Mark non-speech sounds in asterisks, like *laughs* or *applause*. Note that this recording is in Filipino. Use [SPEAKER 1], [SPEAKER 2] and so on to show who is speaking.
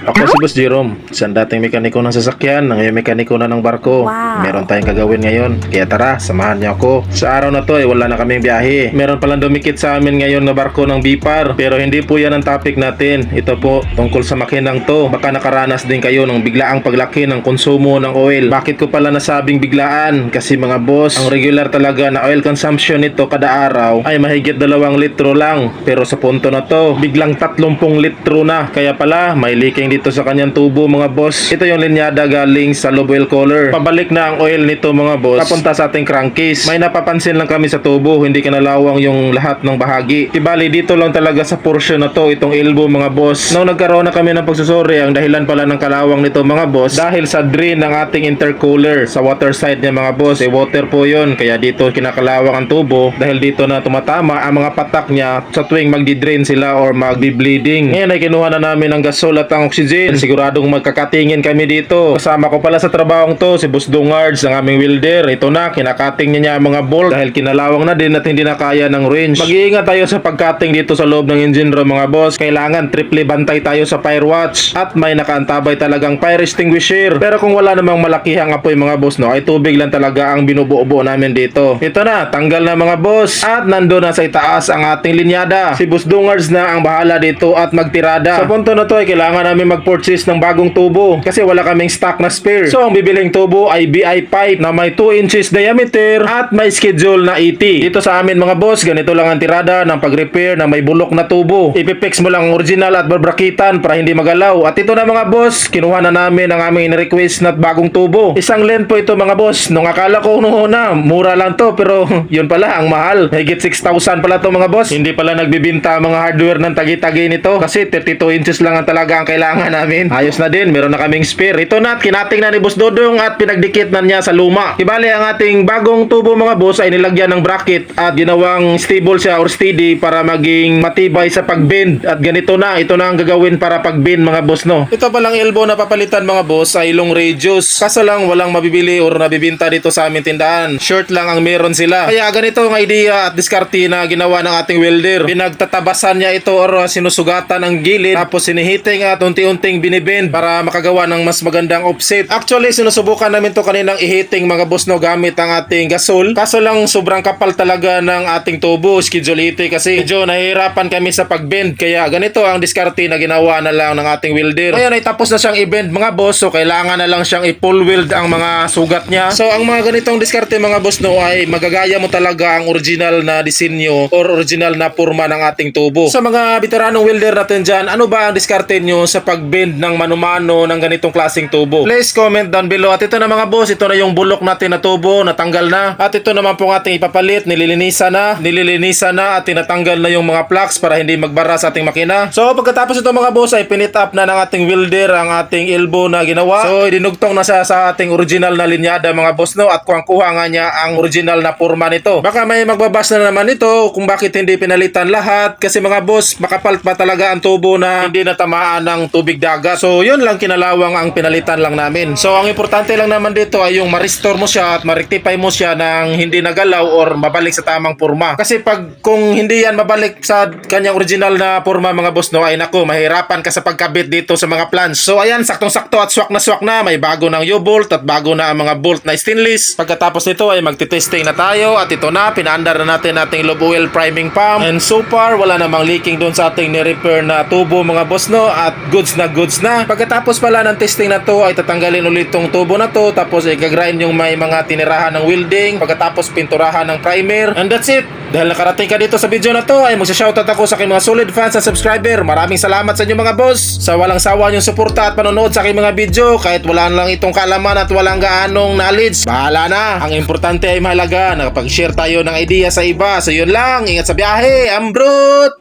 [SPEAKER 1] Ako si Boss Jerome, isang dating mekaniko ng sasakyan, ngayon mekaniko na ng barko.
[SPEAKER 2] Wow.
[SPEAKER 1] Meron tayong gagawin ngayon, kaya tara, samahan niyo ako. Sa araw na to ay wala na kaming biyahe. Meron palang dumikit sa amin ngayon na barko ng Bipar, pero hindi po yan ang topic natin. Ito po, tungkol sa makinang to. Baka nakaranas din kayo ng biglaang paglaki ng konsumo ng oil. Bakit ko pala nasabing biglaan? Kasi mga boss, ang regular talaga na oil consumption nito kada araw ay mahigit dalawang litro lang. Pero sa punto na to, biglang 30 litro na. Kaya pala, may leaking dito sa kanyang tubo mga boss. Ito yung linyada galing sa lobe oil cooler. Pabalik na ang oil nito mga boss. Papunta sa ating crankcase. May napapansin lang kami sa tubo, hindi kinalawang yung lahat ng bahagi. Ibali dito lang talaga sa portion na to, itong elbow mga boss. Nung nagkaroon na kami ng pagsusuri, ang dahilan pala ng kalawang nito mga boss, dahil sa drain ng ating intercooler sa water side niya mga boss, eh water po yun. Kaya dito kinakalawang ang tubo dahil dito na tumatama ang mga patak niya sa tuwing magdi-drain sila or magbi-bleeding. Ngayon ay kinuha na namin ang gasol at ang oxygen. Siguradong magkakatingin kami dito. Kasama ko pala sa trabahong to si Boss Dungards, ang aming welder. Ito na, kinakating niya niya ang mga bolt dahil kinalawang na din at hindi na kaya ng range. Mag-iingat tayo sa pagkating dito sa loob ng engine room mga boss. Kailangan triple bantay tayo sa fire watch at may nakaantabay talagang fire extinguisher. Pero kung wala namang malakihang apoy mga boss no, ay tubig lang talaga ang binubuo namin dito. Ito na, tanggal na mga boss at nando na sa itaas ang ating linyada. Si Boss Dungards na ang bahala dito at magtirada. Sa punto na to ay kailangan namin mag-purchase ng bagong tubo kasi wala kaming stock na spare. So ang bibiling tubo ay BI pipe na may 2 inches diameter at may schedule na 80. Dito sa amin mga boss, ganito lang ang tirada ng pag-repair na may bulok na tubo. Ipipix mo lang ang original at barbrakitan para hindi magalaw. At ito na mga boss, kinuha na namin ang aming request na bagong tubo. Isang length po ito mga boss. Nung akala ko nung una, mura lang to pero *laughs* yun pala ang mahal. Higit 6,000 pala to mga boss. Hindi pala nagbibinta mga hardware ng tagi-tagi nito kasi 32 inches lang ang talaga ang kailangan namin. Ayos na din, meron na kaming spare. Ito na, at kinating na ni Boss Dodong at pinagdikit na niya sa luma. Ibali ang ating bagong tubo mga boss ay nilagyan ng bracket at ginawang stable siya or steady para maging matibay sa pagbend. At ganito na, ito na ang gagawin para pagbend mga boss no. Ito palang elbow na papalitan mga boss ay long radius. Kaso lang walang mabibili or nabibinta dito sa aming tindahan. Short lang ang meron sila. Kaya ganito ang idea at diskarte na ginawa ng ating welder. Pinagtatabasan niya ito or sinusugatan ang gilid tapos sinihiting at unti-unting binibend para makagawa ng mas magandang offset. Actually, sinusubukan namin to kaninang ihiting mga boss no gamit ang ating gasol. Kaso lang sobrang kapal talaga ng ating tubo, schedule 80 kasi medyo nahihirapan kami sa pagbend. Kaya ganito ang diskarte na ginawa na lang ng ating welder. Ngayon ay tapos na siyang i-bend mga boss so kailangan na lang siyang i-pull weld ang mga sugat niya. So ang mga ganitong diskarte mga boss no ay magagaya mo talaga ang original na disenyo or original na forma ng ating tubo. Sa mga veteranong welder natin dyan, ano ba ang diskarte nyo sa pagbend ng manumano ng ganitong klaseng tubo? Please comment down below. At ito na mga boss, ito na yung bulok natin na tubo, natanggal na. At ito naman po ating ipapalit, nililinisan na, nililinisan na at tinatanggal na yung mga plugs para hindi magbara sa ating makina. So pagkatapos ito mga boss ay pinit up na ng ating welder ang ating elbow na ginawa. So dinugtong na siya sa ating original na linyada mga boss no at kuwang kuha nga niya ang original na forma nito. Baka may magbabas na naman ito kung bakit hindi pinalitan lahat kasi mga boss makapal pa talaga ang tubo na hindi natamaan ng tubig dagat. So yun lang kinalawang ang pinalitan lang namin. So ang importante lang naman dito ay yung ma-restore mo siya at ma-rectify mo siya ng hindi nagalaw or mabalik sa tamang forma. Kasi pag kung hindi yan mabalik sa kanyang original na forma mga boss no ay nako mahirapan ka sa pagkabit dito sa mga plans. So ayan saktong-sakto at swak na swak na may bago ng U-bolt at bago na ang mga bolt na stainless. Pagkatapos nito ay magte-testing na tayo at ito na pinaandar na natin ating lobe oil priming pump and so far wala namang leaking doon sa ating ni-repair na tubo mga boss no at goods na goods na. Pagkatapos pala ng testing na to ay tatanggalin ulit tong tubo na to tapos ay gagrind yung may mga tinirahan ng welding pagkatapos pinturahan ng primer and that's it. Dahil nakarating ka dito sa video na to ay magsashoutout ako sa aking mga solid fans at subscriber. Maraming salamat sa inyo mga boss sa walang sawa niyong suporta at panonood sa aking mga video kahit wala lang itong kaalaman at walang gaanong knowledge. Bahala na. Ang importante ay mahalaga nakapag-share tayo ng idea sa iba. So yun lang. Ingat sa biyahe. Ambrut!